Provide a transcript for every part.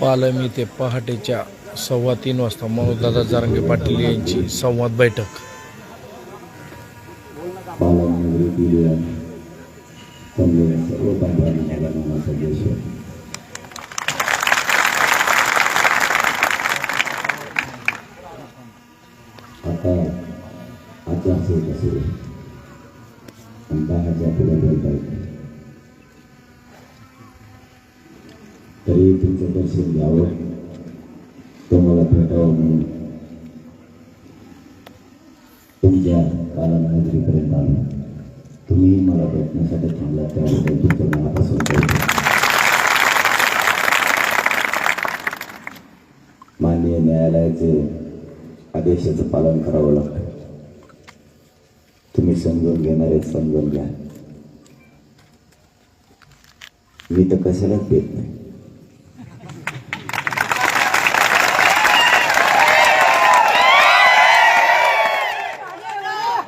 पालम येथे पहाटेच्या सव्वा तीन वाजता मनोजदादा जारंगे पाटील यांची संवाद बैठक आता आचारसंहिता सुरू आहे. आणि दहाच्या पुढे बोलता येत तरी तुमचं दर्शन घ्यावं. तुम्हाला भेटावं म्हणून. तुमच्या कालानगरीपर्यंत आलो तुम्ही मला भेटण्यासाठी थांबला त्याबद्दल तुमच्या मनापासून माननीय न्यायालयाचे आदेशाचं पालन करावं लागतं. तुम्ही समजून घेणारे समजून घ्या. मी तर कशालाच देत नाही.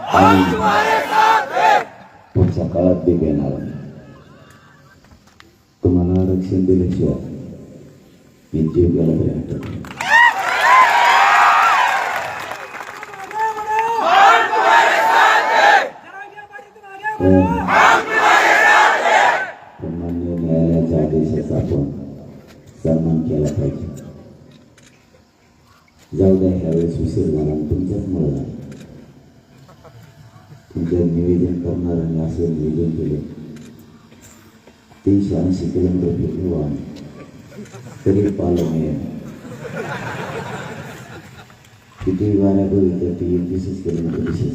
आणि पुढच्या काळात ते घेणार तुम्हाला आरक्षण दिल्याशिवाय मी जीव गेला तरी हटत नाही. न्यायालयाच्या आदेशाचा आपण सन्मान केला पाहिजे. जाऊ द्या ह्यावेळेस उशीर झाला तुमच्याच मुळे झाला तुमचं निवेदन करणाऱ्यांनी असं निवेदन केलं तीनशे ऐंशी किलोमीटर फिरलो आम्ही तरी पालन आहे किती गाड्या बघितल्या ती एकवीसच किलोमीटर दिसेल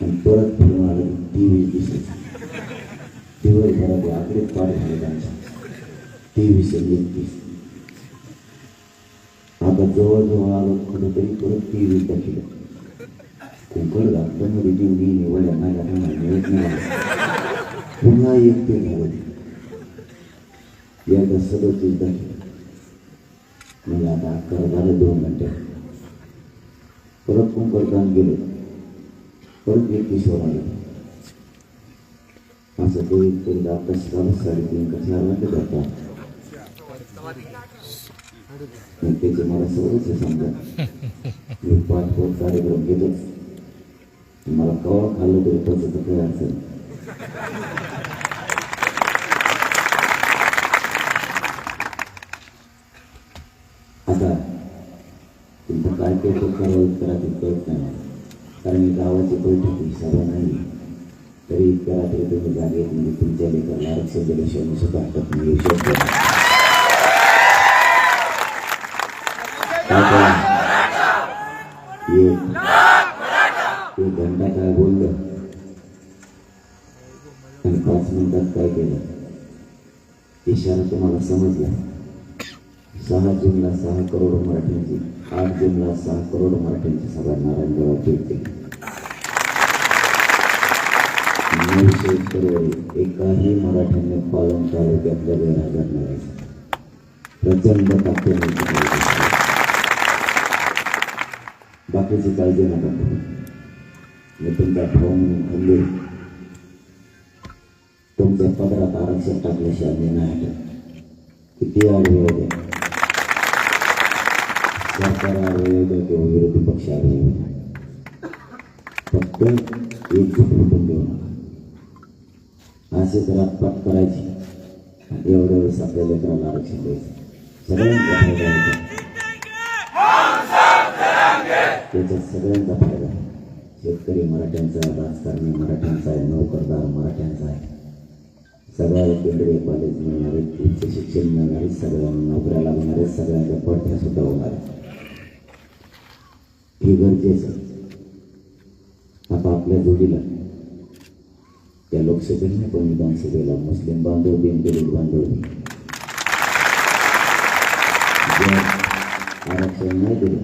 आणि परत फिरून आलं की ती वीस दिसेल दिवसभरात आकडेच पाठ झाले त्यांच्या तेवीस आणि एकतीस आता जवळजवळ आलो कुठेतरी परत ती कुकर घातलं मध्ये जेवढी पुन्हा एक ते झालं एकदा सदतीस दाखल मग आता अकरा झालं दोन घंटे. परत कुंकर काम गेलो. परत एकतीसवर आलं. असं कधी कधी अभ्यास झाला साडेतीन का चार वाजता जातात त्याचे मला सवयच आहे समजा. मी पाच पाच कार्यक्रम घेतोच. मला कवा खाल्लं तरी पचत काही अडचण आता तुमचं काय काय तो कारवाई करा ते कळत नाही कारण ही गावाची बैठकी सभा नाही तरी इतक्या रात्री तुम्ही जागेत म्हणजे तुमच्या लेकराला आरक्षण दिल्याशिवाय मी सुद्धा हटत नाही येऊ शकतो आता घंटा काय बोललं आणि पाच मिनिटात काय केलं इशारा तुम्हाला समजला सहा जूनला सहा करोड मराठ्यांची आठ जूनला सहा करोड मराठ्यांची सभा नारायणगावात भेटते नऊशे करोड एकाही मराठ्याने पालन तालुक्यातल्या गैरहजर नव्हायचं प्रचंड ताकदीने केलं. बाकीची काळजी नका करू मी तुमचा भाऊ म्हणून खंबीर तुमच्या पदरात आरक्षण टाकल्याशिवाय मी नाही हटत किती आडवे होते सरकार आडवे होते किंवा विरोधी पक्ष आडवे होते फक्त एकजूट कुटुंब देऊ नका असेच रातपात करायची आणि एवढ्या वेळेस आपल्या लेकराला आरक्षण द्यायचं शेतकरी मराठ्यांचा आहे राजकारणी मराठ्यांचा आहे नोकरदार मराठ्यांचा आहे. सगळ्याला केंद्रीय कॉलेज मिळणारे उच्च शिक्षण मिळणारे सगळ्यांना नोकऱ्या लागणारे सगळ्यांच्या पडत्या सुद्धा होणार हे गरजेचं आता आपल्या जोडीला त्या लोकसभेला नाही पण विधानसभेला मुस्लिम बांधव बिन दलित बांधव आरक्षण नाही दिलं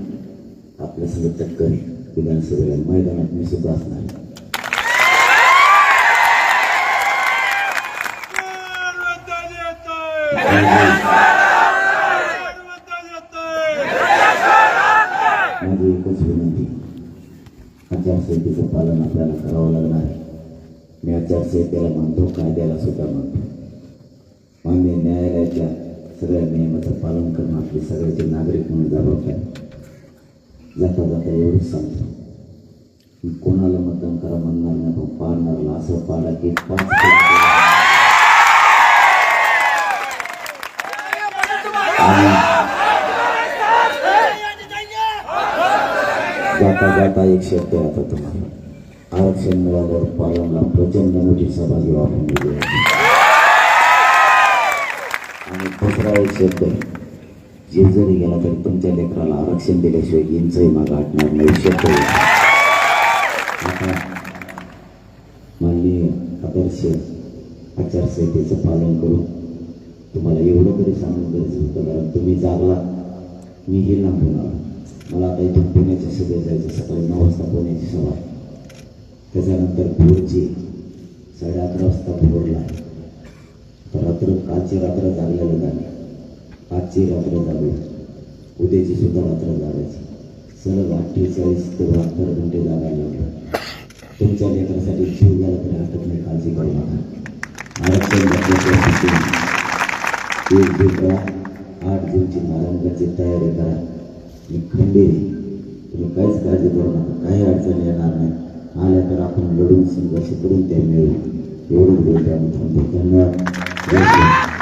आपल्या सगळं टक्कर आहे. विधानसभेला मैदानात मी सुद्धा असणार आहे. माझी एकच विनंती आचारसंहितेचं पालन आपल्याला करावं लागणार आहे मी आचारसंहितेला मानतो कायद्याला सुद्धा मानतो मान्य न्यायालयाच्या सगळ्या नियमाचं पालन करणं आपली सगळ्याचे नागरिक म्हणून जबाबदारी याच्याबद्दल एवढंच सांगतो. की कोणाला मतदान करा म्हणणार नाही पण पाडणारला असं पाडा की पाच जाता जाता एक शब्द आता तुम्हाला. आरक्षण मिळाल्यावर पालनला प्रचंड मोठी सहभागी घेऊ आपण दिली आणि दुसरा एक शब्द आहे. जीव जरी गेला तरी तुमच्या लेकराला आरक्षण दिल्याशिवाय यांचंही मागं हटणार नाही शब्द आता माननीय आदर्श आचारसंहितेचं पालन करून तुम्हाला एवढं तरी सांगून गरजेचं होतं कारण तुम्ही जागला मी हे लांबून आलो मला आता इथून पुण्याच्या सभेत जायचं सकाळी नऊ वाजता पुण्याची सभा आहे. त्याच्यानंतर भोरची साडे अकरा वाजता भोरला आहे तर रात्र कालची रात्र जागलेलं गाणे आजची रात्र जागली उद्याची सुद्धा रात्र जागायची सलग अठ्ठेचाळीस ते बहात्तर घंटे जागायला लागलं तुमच्या लेकरासाठी जीव गेला तरी हरकत नाही काळजी करू नका. आरक्षण घटनेच्या एक जून करा आठ जूनची नारायणगाची तयारी करा. मी खंबीर तुम्ही काहीच काळजी करू नका. काही अडचण येणार नाही. आल्या तर आपण लढून संघर्ष करून ते मिळू एवढं बोलतो आम्ही. थांबतो धन्यवाद.